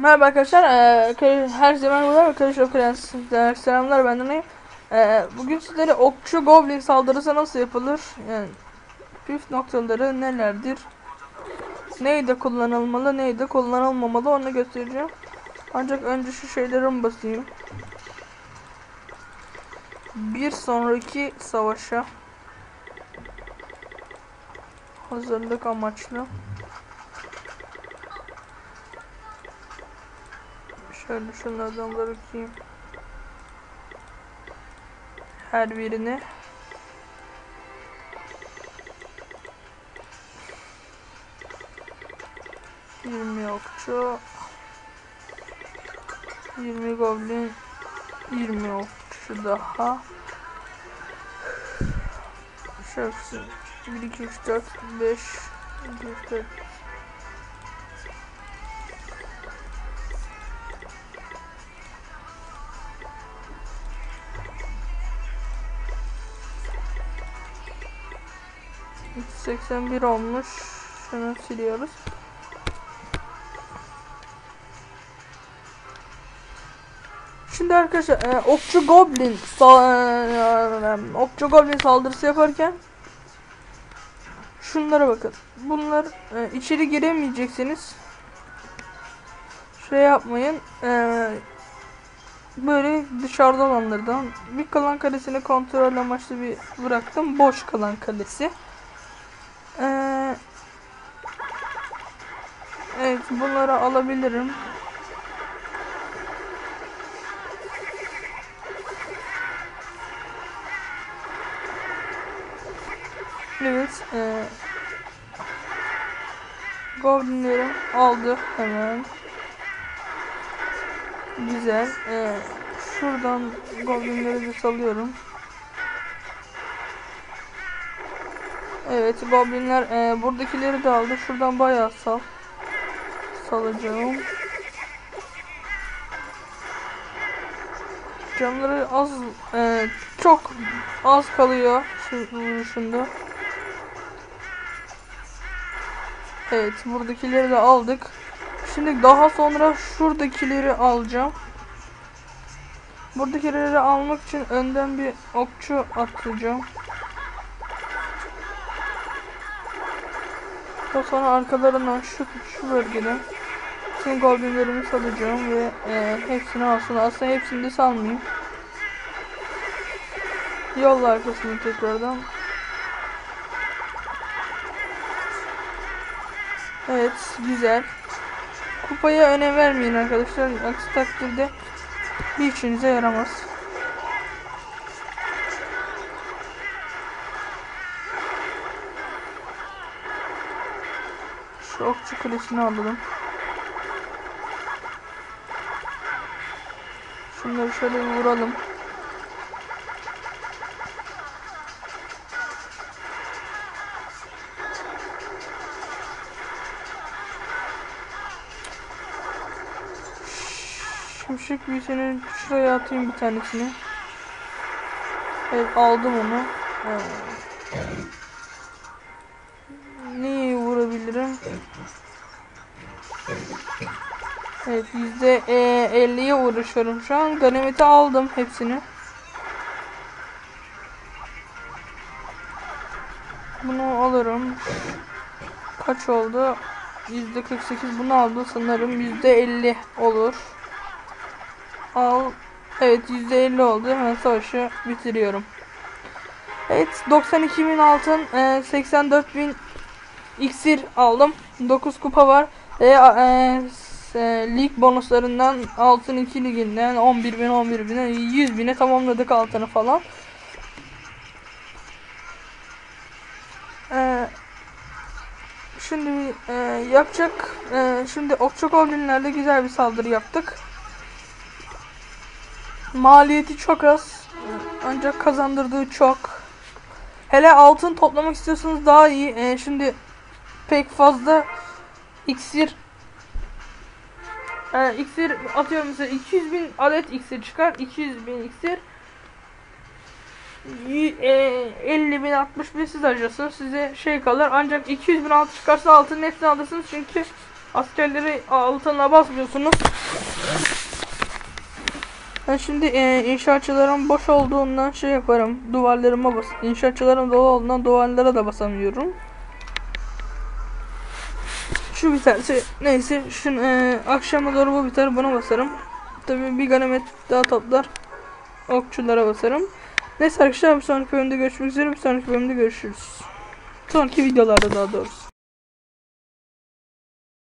Merhaba arkadaşlar. Ee, her zaman burada arkadaşlar Prens'den selamlar benden Neyim. Ee, bugün sizlere okçu goblin saldırısı nasıl yapılır? Yani püf noktaları nelerdir? Neyde kullanılmalı, neyde kullanılmamalı onu göstereceğim. Ancak önce şu şeylere mi basayım? Bir sonraki savaşa hazırlık amaçlı. Şöyle şunlardan da bakayım. Her birini. Yirmi okçu. Yirmi goblin. Yirmi okçu daha. Şöyle 1, 2, 3, 4, 5, 2, 3, 4, Üç 81 olmuş. Şunu siliyoruz. Şimdi arkadaşlar e, okçu goblin e, okçu goblin saldırısı yaparken şunlara bakın. Bunlar e, içeri giremeyeceksiniz. Şey yapmayın. E, böyle dışarıda olanlardan bir kalan kalesini kontrol amaçlı bir bıraktım. Boş kalan kalesi. Ee, evet bunları alabilirim. Evet. E, Goblinlerim aldı hemen. Güzel. E, şuradan goblinleri de salıyorum. Evet goblinler e, buradakileri de aldı. Şuradan bayağı sal. Salacağım. Canları az e, çok az kalıyor şu vuruşunda. Evet buradakileri de aldık. Şimdi daha sonra şuradakileri alacağım. Buradakileri almak için önden bir okçu atacağım. Daha sonra arkalarından şu şu bölgede tüm goblinlerimi salacağım ve e, hepsini alsın. Aslında hepsini de salmayayım. Yolla arkasını tekrardan. Evet güzel. Kupaya önem vermeyin arkadaşlar. Aksi takdirde bir işinize yaramaz. Şu okçu kulesini alalım. Şunları şöyle bir vuralım. Şimşek büyüsünü şuraya atayım bir tanesini. Evet aldım onu. Evet. Neyi vurabilirim? Evet yüzde e, 50'ye uğraşıyorum şu an. Ganimeti aldım hepsini. Bunu alırım. Kaç oldu? Yüzde 48 bunu aldı sanırım. Yüzde 50 olur. Al. Evet %50 oldu. Hemen savaşı bitiriyorum. Evet 92.000 altın, e, 84.000 iksir aldım. 9 kupa var. Ve e, e, lig bonuslarından altın 2 liginden 11.000 11.000'e 100.000'e tamamladık altını falan. E, şimdi e, yapacak e, şimdi okçu goblinlerle güzel bir saldırı yaptık. Maliyeti çok az. Ancak kazandırdığı çok. Hele altın toplamak istiyorsanız daha iyi. Ee, şimdi pek fazla iksir ee, iksir atıyorum mesela 200 bin adet iksir çıkar. 200 bin iksir y- e, 50 bin 60 bin siz harcıyorsunuz. Size şey kalır. Ancak 200 bin altı çıkarsa altının hepsini alırsınız. Çünkü askerleri altına basmıyorsunuz. Ben şimdi e, inşaatçılarım boş olduğundan şey yaparım. Duvarlarıma bas. İnşaatçılarım dolu olduğundan duvarlara da basamıyorum. Şu biterse neyse şun e, akşama doğru bu biter buna basarım. Tabii bir ganimet daha toplar. Okçulara basarım. Neyse arkadaşlar bir sonraki bölümde görüşmek üzere. Bir sonraki bölümde görüşürüz. Sonraki videolarda daha doğrusu.